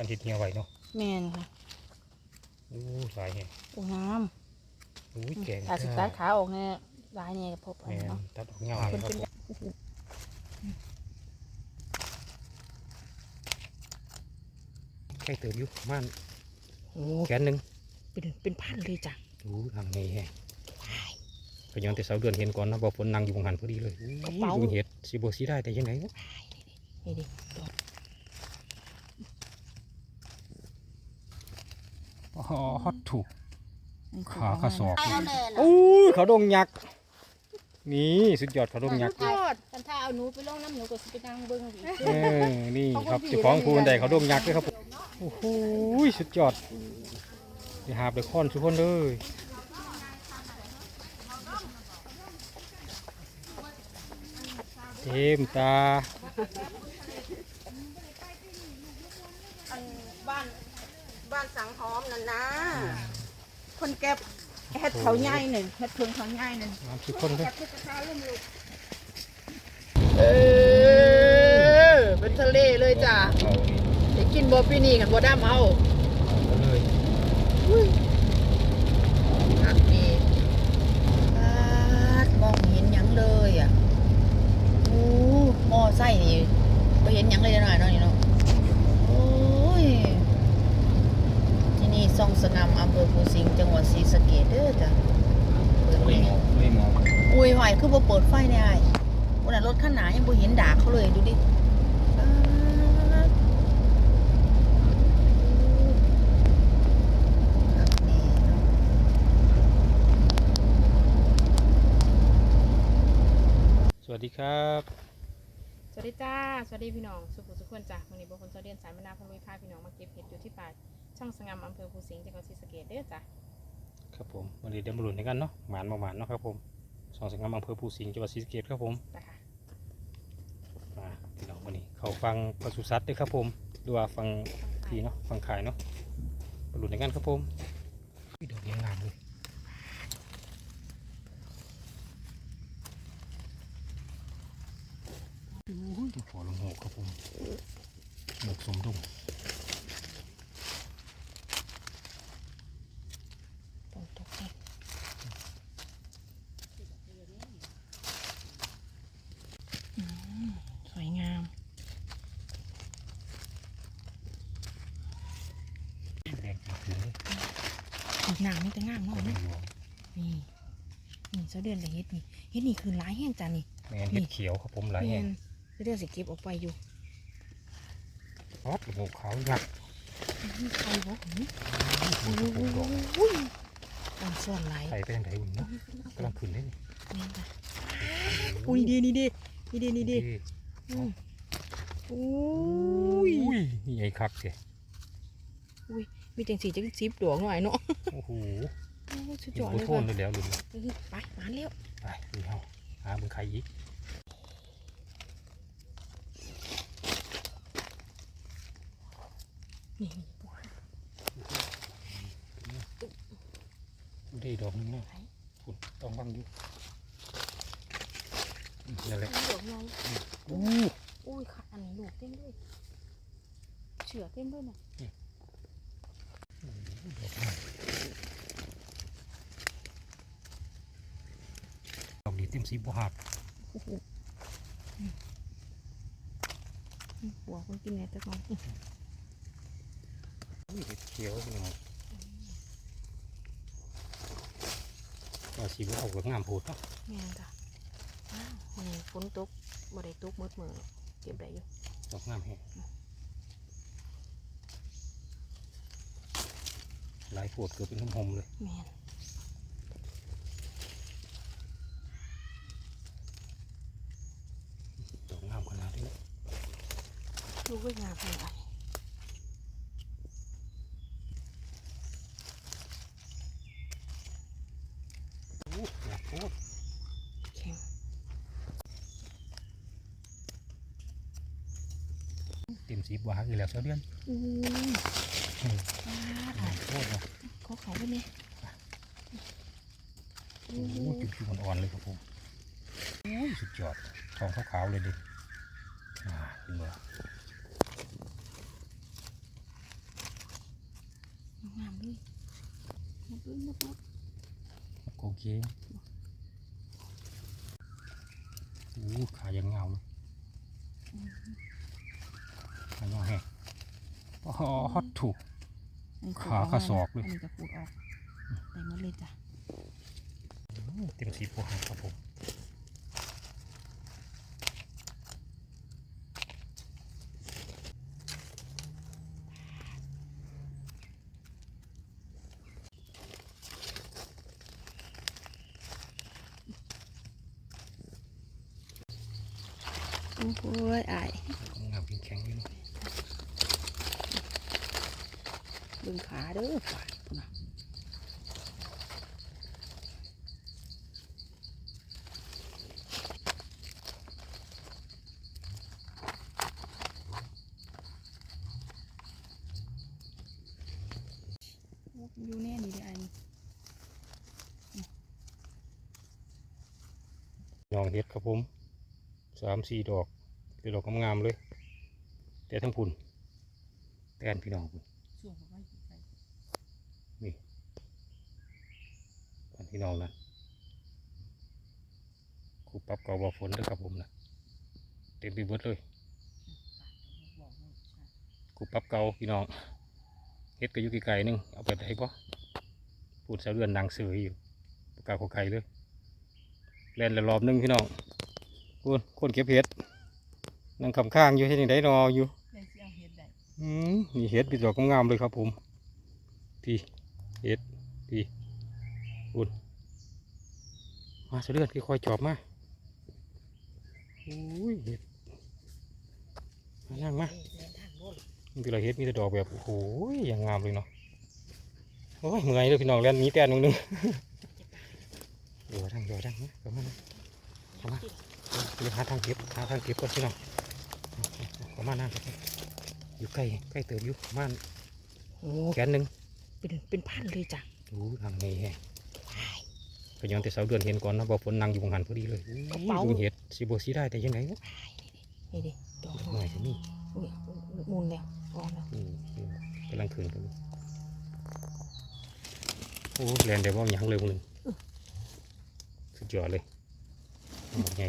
อนเห็ดเหี่ยวไว้เนาะแม่นค่ะอู้หลายแฮงโอ้งามอู้แกงอาสิตัดขาออกแน่ลายเนี่ยพบอันแม่นี้นเนาะ ตัดออกเงาเลยเป็นครับเป็นผมใกล้เติมอยู่ประมาณโอ้แขนหนึ่งเป็นเป็นพันเลยจ้ะอู้ทางนี้แฮงก็ย้อนแต่เสาเดือนเห็นก่อนนะบ่ฝนนั่งอยู่บงหันพอดีเลยอู้ดูเห็ดสิบ่สิได้แต่ยังไงวะนี่ดิอ๋อ ฮอตถูกนี่คือขากระสอบไอ้เอาแน่น่ะอู้เขาดงยักษ์นี่สุดยอดเขาดงยักษ์ยอดกันถ้าเอาหนูไปลงน้ำหนูก็สิไปนั่งเบิ่งอีกเออนี่ครับเจ้าของภูนใดเขาดงยักษ์ด้วยครับผมโอ้โหสุดยอดไปหาบเลยค้อนทุกคนเลยเต็มตาอันบ้าน บ้านสังหอมนั่นนะคนเก็บเฮ็ดเขาใหญ่หนึ่งเฮ็ดเพิงเขาใหญ่หนึ่งน้ำทุกคนเลยเออเป็นทะเลเลยจ้ะเอานี่ได้กินบ่ปีนี้กันบ่ดำเอาเอาเลย อันนี้มองเห็นหยังเลยอะโอ้มอไส้นี่บ่เห็นหยังเลยหน่อยเนาะนี่เนาะโอ้ยที่นี่ซ่องสงามอำเภอภูสิงห์จังหวัดศรีสะเกษเด้อจ้ะเปิด ไม่ ไว้ มองไม่มอง อุ้ยไหวคือบ่เปิดไฟเนี่ยไอ้วันนั้นรถข้างหน้ายังบ่เห็นด่าเขาเลยดูดิป๊าดครับนี่เนาะ ส วัสดีครับ สวัสดีจ้า สวัสดีพี่น้องสุขุสุขคนจ้ะวันนี้บุคคลเสาเดียนสายมนาพลุยพาพี่น้องมาเก็บเห็ดอยู่ที่ป่าช่องสงามอำเภอภูสิงห์จังหวัดศรีสะเกษเด้อจ้ะครับผมวันนี้เดี๋ยวมาลุ้นกันเนาะหมานมาหมานเนาะครับผมสองสังกัดอำเภอภูสิงห์จังหวัดศรีสะเกษครับผมนะคะมาพี่น้องวันนี้เขาฟังปศุสัตว์ด้วยครับผมหรือว่าฟังพี่เนาะฟังขายเนาะมาลุ้นกันครับผมอุ๊ยดอกยังงามเลย อุ้ยหัวลงหกครับผมหมกสมดุลฝนตกเนี่ยอืมสวยงาม แดงถึงเลยอีกหนามนี่แต่งามเนาะเอาไปนี่รวมนี่นี่เสาเดือนกับเฮ็ดนี่เฮ็ดนี่คือหลายแห้งจ้ะนี่แมนเห็ดเขียวครับผมหลายแห่ง เสาเดือนสิเก็บออกไปอยู่ออดระบบขาวยักษ์นี่ใครบ่หือมีกระปุกดอกอุ้ยอ่อนส่วนหลายไข่ไปทางไหนอุ่นเนาะกำลังขึ้นได้นี่นี่จ้ะอุ้ยดีนี่ดีนี่ดีนี่ดีดีอืมอุ้อุ้ยยนี่ไอ้คักเสียมีจังสีจังซิบดวงหน่อยเนาะโอ้โหโอ้สุดกิยนอดโคเลยโทค่ะนเลยแล้วลุนเออไปมาเร็วไปนี่เฮาหาเบิ่งไข่อีก นี่ได้ดอกนึงนะฝุ่นต้องบังอยู่นั่นแหละดอกน้อยอู้อุ้ยค่ะอันนี้ลูกเต็มด้วยเฉือเต็มด้วยนะดอกนี้เต็มสีบ่หักหัวคนกินเนี่ยตะกอง นอุ้ยเห็ดเขียวพี่น้องก็สีบ่เอากับงามโพดเนาะแม่นจ้ะอ้าวนี่ฝนตกบ่ได้ตกมืดมือเก็บได้อยู่ดอกงามแฮะหลายโพดเกือบเป็นหอมๆเลยแม่นดอกงามขนาดนี้ลูกก็งามเลย สิบว่าอีกแล้วเช้าเดือนอู้ว้าโคตรเขาเขาไปไหมโอ้โหจุดๆอ่อนๆเลยครับผมโอ้ยสุดยอดทองขาวๆเลยดิอ่าเห็นไมามด้วยงามด้วมๆโอเคอู้ขายังเงาเลย ขาเงาแห้งโอ้โหฮอตถูก ขากระสอบเลยอันนี้ก็ขูดออกได้หมดเลยจ้ะเต็มสีโพหักครับผมโอ้โหอาย งามแข็งๆอยู่เนาะ เบิ่งขาเด้อขาพุ่นะอยู่แน่นี่เด้ออันนี้ยองเห็ดครับผมสามสี่ดอกเป็นดอกงามๆเลย แต่ทั้งพุ่นแต่นพี่น้องพุ่น ช่วงไว้ใส่นี่อันพี่น้องนะครูปรับเก่าบ่อฝนด้วยครับผมนะเต็มไปหมดเลยครูปรับเกาพี่น้องเฮ็ดก็อยู่ไกลๆนึงเอาไปได้ปะพูดเสะเรือนดังเสืออยู่ประกาศขอไก่เลยแล่นละรอบหนึงพี่น้องคนคนเก็บเห็ดนั่งคำข้างอยู่ที่นี่ได้รออยู่ นี่เห็ดป็นดอกงามเลยครับผมพี่เห็ดพี่อุ่นมาเสะเลือดพี่อยจอบมาโอ้ยเห็ดมานั่งมาเดินทางโบนมีแต่ละเห็ดมีแต่ดอกแบบโอ้โหอย่างงามเลยเนาะโอ้ยเมื่อยเลยพี่น้องเล่นนี้แต่นึงนึงเดี๋ยวทางเดี๋ยวทางนะเข้ามานะเข้ามาเดี๋ยวหาทางเก็บหาทางเก็บก่อนพี่น้องเข้ามานั่ง อยู่ใกล้ใกล้เติมอยู่ประมาณโอ้แขนหนึ่งเป็นเป็นพันเลยจ้ะโอ้ทางนี้แฮะก็ย้อนแต่เสาเดือนเห็นก่อนนะบอกฝนนั่งอยู่บงหันพอดีเลยดูเห็ดสีโบสีได้แต่ยังไงวะนี่ดิดอกหน่อยจะนี่อุ้ยมุนแล้วออกแล้วอืมอืมกำลังคืนกันอยู่โอ้แลนได้บ่หยังเลยมึงสุดยอดเลยหมดไง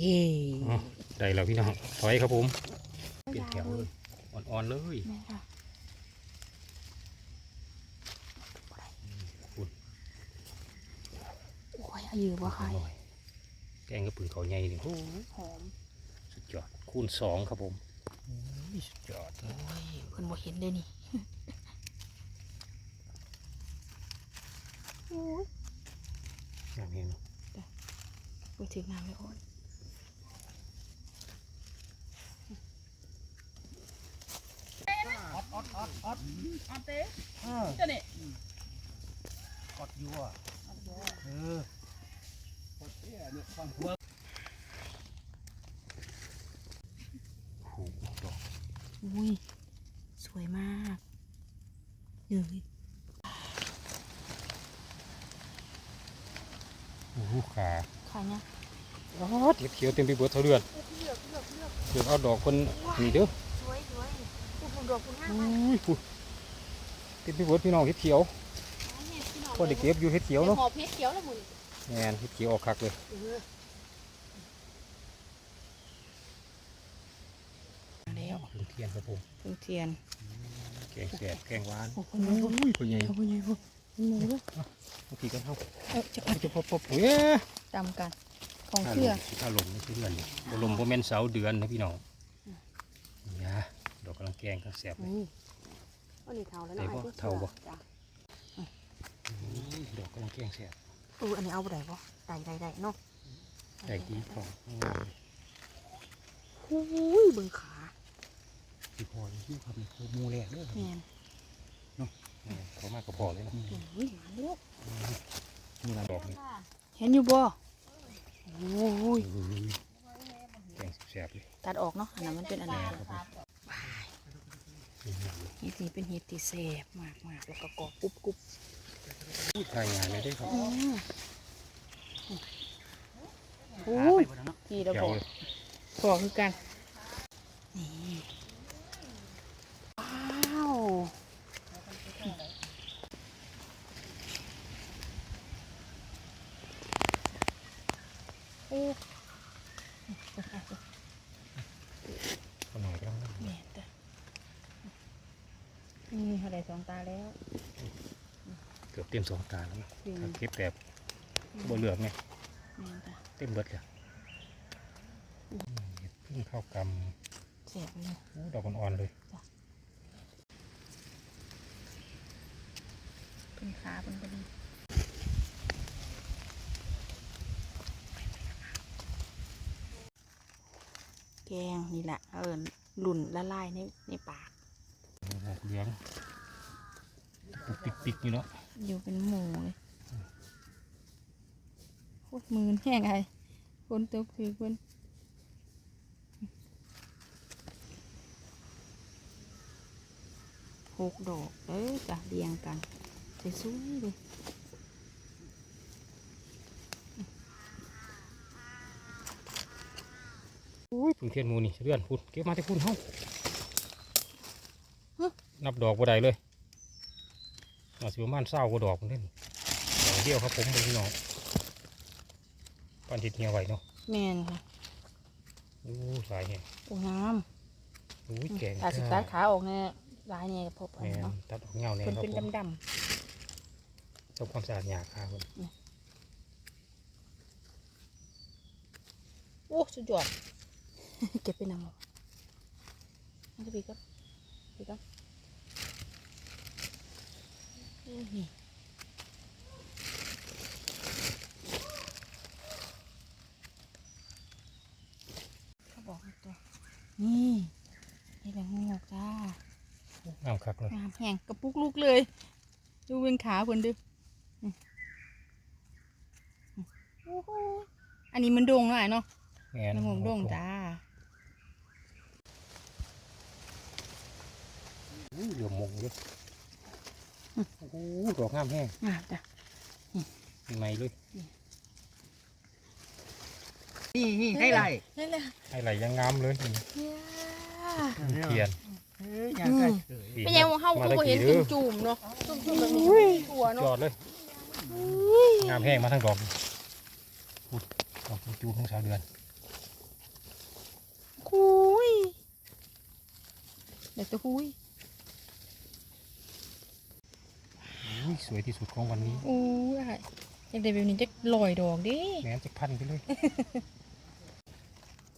เย่อ๋อได้แล้วพี่น้องถอยครับผม เปลี่ยนแถวเลยอ่อนๆเลยแม่ค่ะคุณโอ้ยอายุบ่ใครหน่อยแกงกระปืนเขาใหญ่นี่โอ้หอมสุดยอดคูณสองครับผมโอ้ยสุดยอดโอ้ยเพิ่นบ่เห็นเลยนี่โอ้ยงามเห็นเนาะไปถึงน้ำเลยโอ้ย อาเต้จะเนี่ยกดอยู่อะเออโอ้โหดอกอุ้ยสวยมากเดี๋ยวนี้โอ้โหขาใครเนี่ยอ๋อเขียวๆเต็มไปหมดเท่าเดือนเดี๋ยวเอาดอกคนนี่เด้อสวยสวยคุณคุณดอกคุณห้าอุ้ย พูเต็มไปหมดพี่น้องเห็ดเขียวพอได้เก็บอยู่เห็ดเขียวเนาะหอบเพชรเขียวแล้วมึงแมนเห็ดเขียวออกคักเลยแล้วพึ่งเทียนครับผมเพิ่งเทียนแกงแสบแกงหวานโอ้โหอุ้ยตัวใหญ่เอาไปยังพวกมันหมูด้วยบางทีก็เท่าเอ้าจะจะพบพบเฮ้ยจำกันของถ้าลเชื่อมถ้าลมไม่ใช่เดือนนี่บ่ลมบ่แม่นเสาเดือนนะพี่น้องนี่ฮะดอกกำลังแกงกำลังแสบเลย อันนี้เท่าแล้วได้เนาะบ่เท่าบ่จ้ะอุ้ยดอกกำลังแกงแสบเอออันนี้เอาไปได้บ่ได้ได้ได้เนาะได้ดีพอโอ้ยเบิ่งขาที่พอที่ครับนี่คือหมูแรกเด้อแม่นเขามากก็พอเลยนะโอ้ยมาแล้วนี่ละดอกนี่เห็นอยู่บ่โอ้ยแกงแสบเลยตัดออกเนาะอันนั้นมันเป็นอันนั้นครับผม เห็ดนี่เป็นเห็ดที่แซ่บมากมากแล้วก็กรอบกรุบกรุบพูดทางงานเลยได้ครับโอ้โหกี่ระบบพอคือกันว้าวโอ้ นี่เขาได้สองตาแล้ว เกือบเต็มสองตาแล้วนะจริง ถ้าเก็บแบบบ่เหลือกไงแม่นจ้ะเต็มเบิดเลยอืมเห็ดพึ่งเข้ากำเสียบเลยโอ้ดอกอ่อนๆเลย เป็นขาเป็นพอดีแกงนี่แหละเออหลุ่นละลายในในปากดอก เหลืองปุกปิกๆอยู่เนาะอยู่เป็นหมูเลยโคตรมือแห้งไงคนตกถือคนหกดอกเอ้ยจ้ะเรียงกันสวยๆเลยอุ้ยพึ่งเทียนหมูนี่เลื่อนพุ่นเก็บมาที่พุ่นเฮ้า นับดอกบ่ได้เลยน่าสิประมาณเศร้ากว่าดอกมันเล่นดอกเดียวครับผมพี่น้องปันทิดเหี่ยวไว้เนาะแมนค่ะโอ้สายเนี่ยโอ้งามอุ้ยแกงถ้าสิตัดขาออกเนี่ยลายเนี่ยพบแม่นเนาะตัดออกเงาเนี่ยเป็นครับเป็นผมดำทำความสะอาดหยาครับผมๆโอ้สุดยอด เก็บไปนำเอามันจะปีกับปีกับโอ้นี่ เขาบอกให้ตัว นี่นี่แหละงูจ้างามคักเลยงามแห้งกระปุกลูกเลย ดูเป็นขาเพิ่นดินี่โอ้โหอันนี้มันโด่งหน่อยเนาะแม่นน้ำมันโด่งจ้าอุ้ยเหลือมมงเลย โอ้โหดอกงามแห้งงามจ้ะใหม่เลยนี่นี่ให้ไรนี่แหละอะไรยังงามเลยนี่เนี่ยเทียนเฮ้ยยังไงเฉยเป็นยังเฮามาก็ตะบ่เห็กี้นเด้อจุ่มๆเนาะจุ่มๆแบบนี้หัวยอเนาะดเลยงามแห้งมาทั้งดอกนี่อุ๊ยดอกจูบทั้งสาวเดือนคุยเดี๋ยวจะคุย อุ้ย สวยที่สุดของวันนี้โอ้ยอ้ายอยากได้แบบนี้จะลอยดอกดิแม้นจะพันไปเลย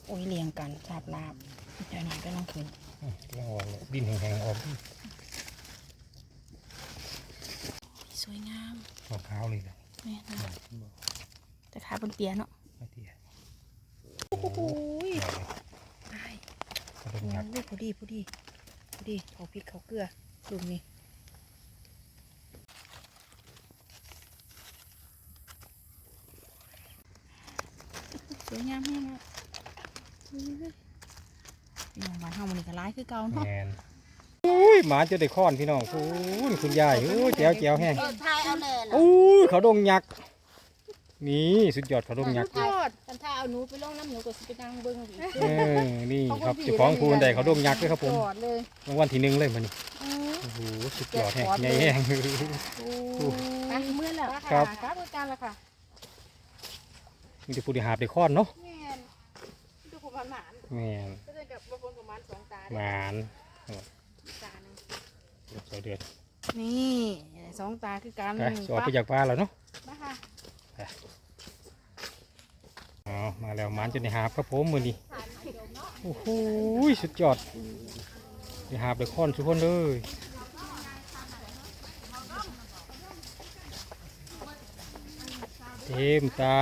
โอ้ยเรียงกันสาบลาบเดี๋ยวหน่อยก็ต้องขึ้นอืมกำลังออกเลยดินแห้งๆออกสวยงามมะพร้าวเลยนะแม่นะแต่ขาบนเปียเนาะไม่เตี้ยโอ้โหยเอาเลยตายกระดโอ้มยักษ์ยพอดีพอดีพอดีเขาพริกเขาเกลือลุมนี่ วยงามแห้งอะอุ้ยพี่น้องบ้านเฮามันนี่ก็ร้ายคือเก่าเนาะแมนอุ้ยหมาจะได้ค้อนพี่น้องโอ้ยคุณยายโอ้ยแจ๋วแจ๋วแห้งเออทายเอาแน่ล่ะโอ้ยเขาดงยักษ์นี่สุดยอดเขาดงยักษ์ยอดคันถ้าเอาหนูไปลงน้ำหนูก็สิไปนั่งเบิ่งอีกเออนี่ครับเจ้าของภูนใดเขาดงยักษ์ด้วยครับผมยอดเลยรางวัลที่หนึ่งเลยมันนี่โอ้โหสุดยอดแห้งใหญ่แห้ง โอ้ไปเมื่อแล้วครับ ครับบริการแล้วค่ะ มีแต่ผู้ที่หาบได้ค้อนเนาะแม่นดูผมหวานแม่นๆก็จะกับบางคนประมาณสองตาหมานตาหนึงสวยเดือดนี่สองตาคือกันไปสอดไปจากปลาแล้วเนาะมาค่ะอ๋อมาแล้วหมานจนได้หาบครับผมมือนี้โอ้โหสุดยอดได้หาบได้ค้อนทุกคนเลยเต็มตา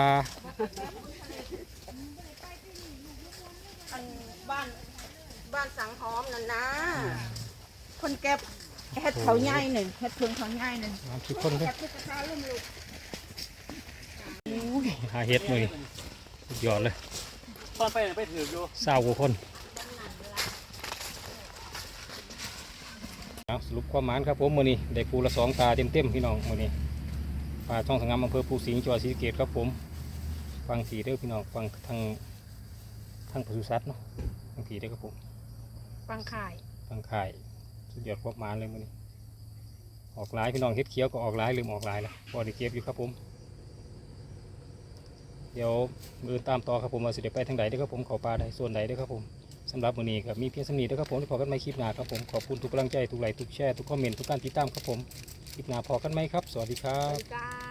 อันบ้านบ้านสังหอมนั่นนะ คนเก็บเฮ็ดเขาใหญ่หนึ่งเฮ็ดเพิงเขาใหญ่หนึ่งน้ำทุกคนเลยเก็บที่กระทะลุ่มลูกหาเห็ดมือนี้สุดยอดเลยตอนไปไปถืออยู่เศร้ากว่าคนเอาสรุปความหมานครับผมมือนี้ได้ปูละสองตาเต็มเต็มๆพี่น้องมือนี้ปลาช่องสงงามอำเภอภูสิงห์จังหวัดศรีสะเกษครับผม ฟังผีเด้อพี่น้องฟังทางทางปศุสัตว์เนาะฟังผีเด้อครับผมปังข่ายฟังข่ายสุดยอดความหมานเลยมือนี้ออกหลายพี่น้องเฮ็ดเขียวก็ออกหลายลืมออกหลายแล้วพอได้เก็บอยู่ครับผม เดี๋ยวมือตามต่อครับผมมาสิเดี๋ยวไปทางใดเด้อครับผมเขาปลาใดส่วนใดเด้อครับผมสำหรับวันนี้ก็มีเพียงสำนีนะครับผมที่พอกันไม่คลิปหน้าครับผมขอบคุณทุกกำลังใจทุกไลค์ทุกแชร์ทุกคอมเมนต์ทุกการติดตามครับผมคลิปหน้าพอกันไหมครับ สวัสดีครัสวับสดีจ้า